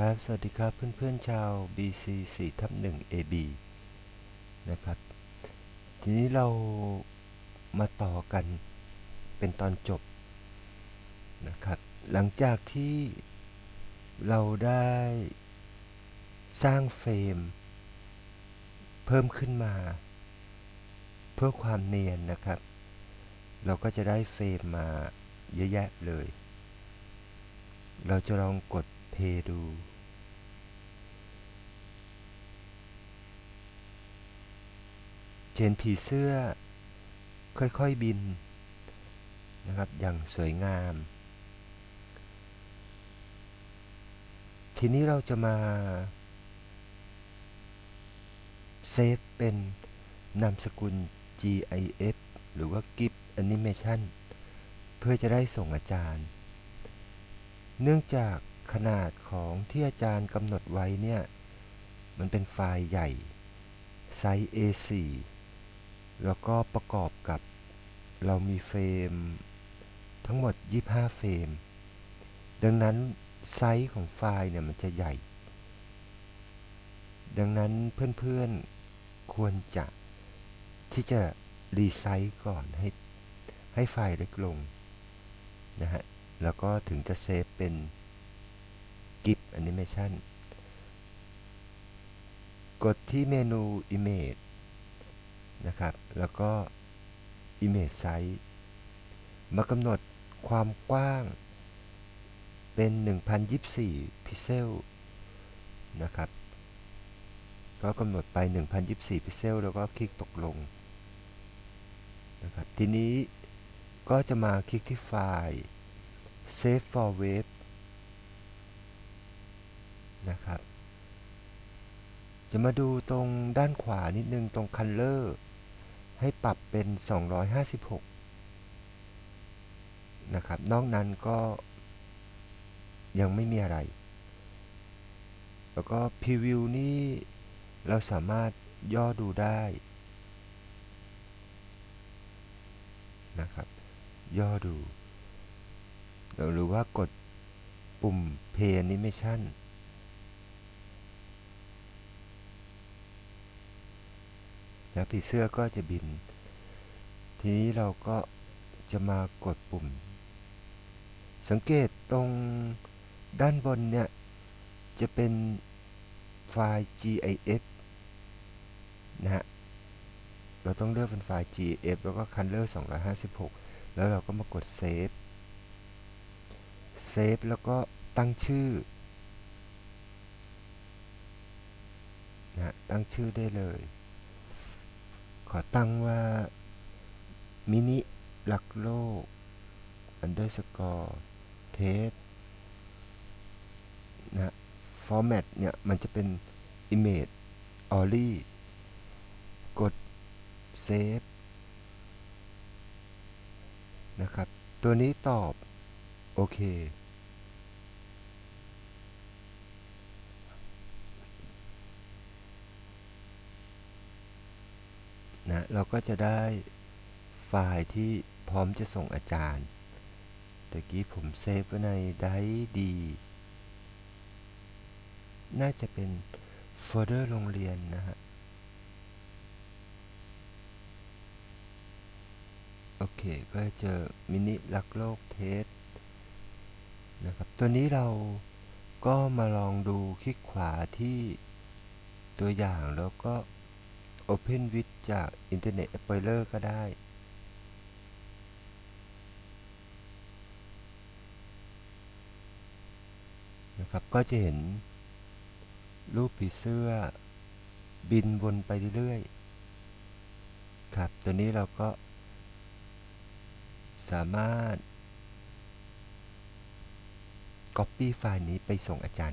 ครับ สวัสดีครับเพื่อนๆชาว BC 4ทับ1 AB นะครับ ทีนี้เรามาต่อกันเป็นตอนจบนะครับ หลังจากที่เราได้สร้างเฟรม เพิ่มขึ้นมา เพื่อความเนียนนะครับ เราก็จะได้เฟรมมาเยอะแยะเลย เราจะลองกด เพดูเจนผีเสื้อค่อยๆบินนะครับอย่างสวยงาม ทีนี้เราจะมาเซฟเป็นนามสกุล GIF หรือว่า GIF Animation เพื่อจะได้ส่งอาจารย์ เนื่องจาก ขนาดของที่อาจารย์กำหนดไว้เนี่ย มันเป็นไฟล์ใหญ่ ไซส์ A4 แล้วก็ประกอบกับเรามีเฟรมทั้งหมด 25 เฟรม ดังนั้นไซส์ของไฟล์เนี่ยมันจะใหญ่ ดังนั้นเพื่อนๆควรจะที่จะรีไซส์ก่อนให้ให้ไฟล์เล็กลงนะฮะ แล้วก็ถึงจะเซฟเป็น GIF Animation กดที่เมนู Image นะครับ แล้วก็ Image Size มากำหนดความกว้างเป็น 1024 พิกเซลนะครับ ก็กำหนดไป 1024 พิกเซล แล้วก็คลิกตกลงนะครับ ทีนี้ก็จะมาคลิกที่ไฟล์ Save for Wave นะครับ จะมาดูตรงด้านขวานิดนึงตรง Color ให้ปรับเป็น 256 นะครับ นอกนั้นก็ยังไม่มีอะไร แล้วก็ Preview นี่เราสามารถย่อดูได้นะครับ ย่อดู หรือว่ากดปุ่ม Play Animation แล้วผีเสื้อก็จะบิน ทีนี้เราก็จะมากดปุ่ม สังเกตตรงด้านบนเนี่ย จะเป็นไฟล์ GIF นะฮะ เราต้องเลือกเป็นไฟล์ GIF แล้วก็ Color 256 แล้วเราก็มากด Save Save แล้วก็ตั้งชื่อนะตั้งชื่อได้เลย อตั้งว่า มินิหลักโลก underscore test นะ format เนี่ย มันจะเป็น image only กด save นะครับ ตัวนี้ตอบ โอเค เราก็จะได้ไฟล์ที่พร้อมจะส่งอาจารย์ตะกี้ผมเซฟไว้ในไดดี น่าจะเป็นโฟลเดอร์โรงเรียนนะฮะ โอเค ก็เจอมินิลักโลกเทสนะครับ ตัวนี้เราก็มาลองดูคลิกขวาที่ตัวอย่างแล้วก็ Open with จาก Internet Explorer ก็ได้ นะครับ ก็จะเห็น รูปผีเสื้อ บินวนไปเรื่อยๆ ครับ ตัวนี้เราก็ สามารถ Copy ไฟล์นี้ไปส่งอาจารย์